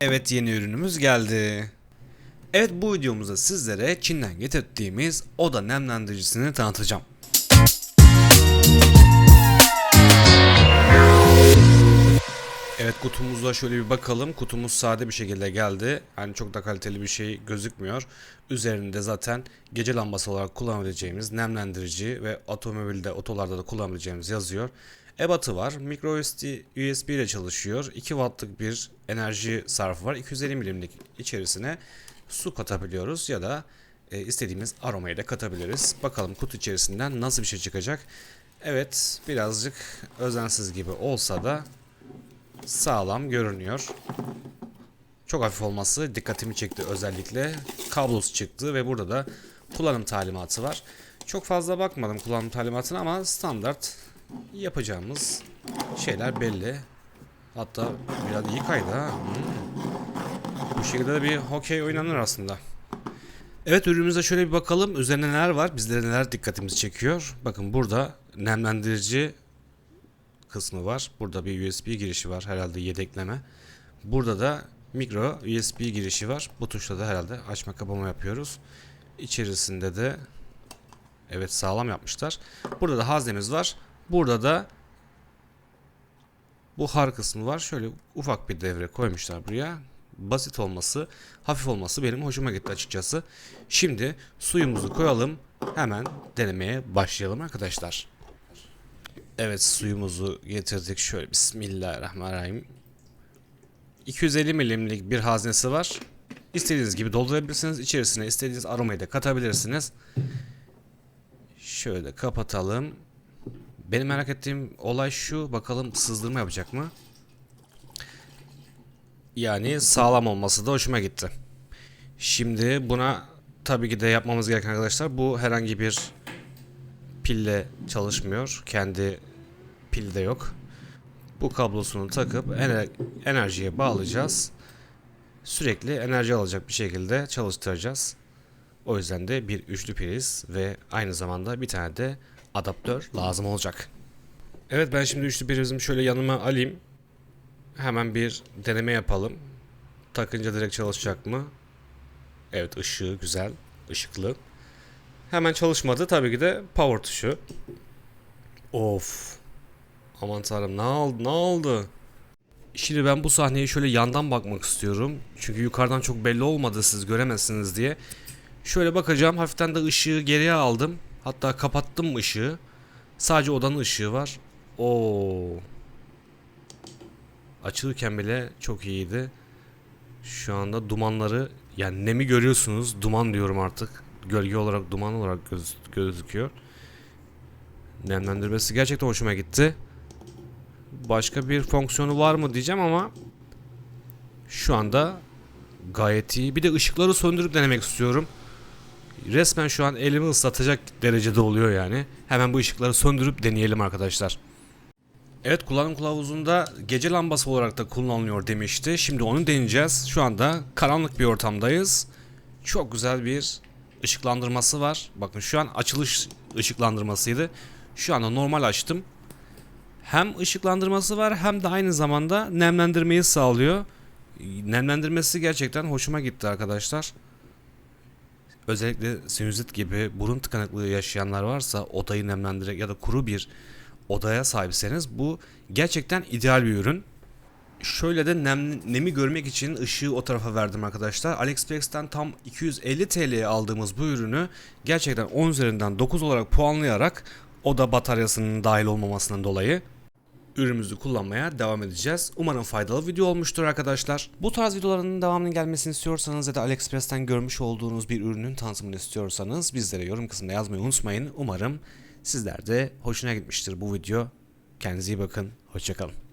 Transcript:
Evet yeni ürünümüz geldi. Evet bu videomuzda sizlere Çin'den getirdiğimiz oda nemlendiricisini tanıtacağım. Evet kutumuza şöyle bir bakalım. Kutumuz sade bir şekilde geldi. Yani çok da kaliteli bir şey gözükmüyor. Üzerinde zaten gece lambası olarak kullanabileceğimiz nemlendirici ve otomobilde, otolarda da kullanabileceğimiz yazıyor. Ebatı var. Micro USB, ile çalışıyor. 2 wattlık bir enerji sarfı var. 250 milimlik içerisine su katabiliyoruz ya da e, istediğimiz aromayı da katabiliriz. Bakalım kutu içerisinden nasıl bir şey çıkacak. Evet birazcık özensiz gibi olsa da sağlam görünüyor. Çok hafif olması dikkatimi çekti özellikle. Kablosu çıktı ve burada da kullanım talimatı var. Çok fazla bakmadım kullanım talimatına ama standart yapacağımız şeyler belli. Hatta biraz iyi kaydı ha. Hmm. Bu şekilde de bir hokey oynanır aslında. Evet ürünümüze şöyle bir bakalım. Üzerine neler var? Bizlere neler dikkatimizi çekiyor? Bakın burada nemlendirici kısmı var. Burada bir USB girişi var herhalde yedekleme. Burada da micro USB girişi var. Bu tuşla da herhalde açma kapama yapıyoruz. İçerisinde de evet sağlam yapmışlar. Burada da haznemiz var. Burada da buhar kısmı var. Şöyle ufak bir devre koymuşlar buraya. Basit olması, hafif olması benim hoşuma gitti açıkçası. Şimdi suyumuzu koyalım. Hemen denemeye başlayalım arkadaşlar. Evet suyumuzu getirdik. Şöyle bismillahirrahmanirrahim. 250 milimlik bir haznesi var. İstediğiniz gibi doldurabilirsiniz. İçerisine istediğiniz aromayı da katabilirsiniz. Şöyle kapatalım. Benim merak ettiğim olay şu. Bakalım sızdırma yapacak mı? Yani sağlam olması da hoşuma gitti. Şimdi buna tabii ki de yapmamız gereken arkadaşlar bu herhangi bir pille çalışmıyor. Kendi pil de yok. Bu kablosunu takıp ener enerjiye bağlayacağız. Sürekli enerji alacak bir şekilde çalıştıracağız. O yüzden de bir üçlü priz ve aynı zamanda bir tane de adaptör lazım olacak. Evet ben şimdi üçlü prizimi şöyle yanıma alayım. Hemen bir deneme yapalım. Takınca direkt çalışacak mı? Evet ışığı güzel, ışıklı. Hemen çalışmadı. Tabii ki de power tuşu. Of. Aman tanrım ne oldu? Ne oldu? Şimdi ben bu sahneye şöyle yandan bakmak istiyorum. Çünkü yukarıdan çok belli olmadı siz göremezsiniz diye. Şöyle bakacağım. Hafiften de ışığı geriye aldım. Hatta kapattım ışığı. Sadece odanın ışığı var. Oo. Açılırken bile çok iyiydi. Şu anda dumanları yani nemi görüyorsunuz. Duman diyorum artık gölge olarak duman olarak göz, gözüküyor. Nemlendirmesi gerçekten hoşuma gitti. Başka bir fonksiyonu var mı diyeceğim ama şu anda gayet iyi. Bir de ışıkları söndürüp denemek istiyorum. Resmen şu an elimi ıslatacak derecede oluyor yani. Hemen bu ışıkları söndürüp deneyelim arkadaşlar. Evet kullanım kılavuzunda gece lambası olarak da kullanılıyor demişti. Şimdi onu deneyeceğiz. Şu anda karanlık bir ortamdayız. Çok güzel bir ışıklandırması var. Bakın şu an açılış ışıklandırmasıydı. Şu anda normal açtım. Hem ışıklandırması var hem de aynı zamanda nemlendirmeyi sağlıyor. Nemlendirmesi gerçekten hoşuma gitti arkadaşlar. Özellikle sinüzit gibi burun tıkanıklığı yaşayanlar varsa odayı nemlendirerek ya da kuru bir odaya sahipseniz bu gerçekten ideal bir ürün. Şöyle de nem, nemi görmek için ışığı o tarafa verdim arkadaşlar. AliExpress'ten tam 250 TL'ye aldığımız bu ürünü gerçekten 10 üzerinden 9 olarak puanlayarak o da bataryasının dahil olmamasından dolayı ürünümüzü kullanmaya devam edeceğiz. Umarım faydalı video olmuştur arkadaşlar. Bu tarz videoların devamının gelmesini istiyorsanız ya da AliExpress'ten görmüş olduğunuz bir ürünün tanıtımını istiyorsanız bizlere yorum kısmında yazmayı unutmayın. Umarım sizler de hoşuna gitmiştir bu video. Kendinize iyi bakın. Hoşçakalın.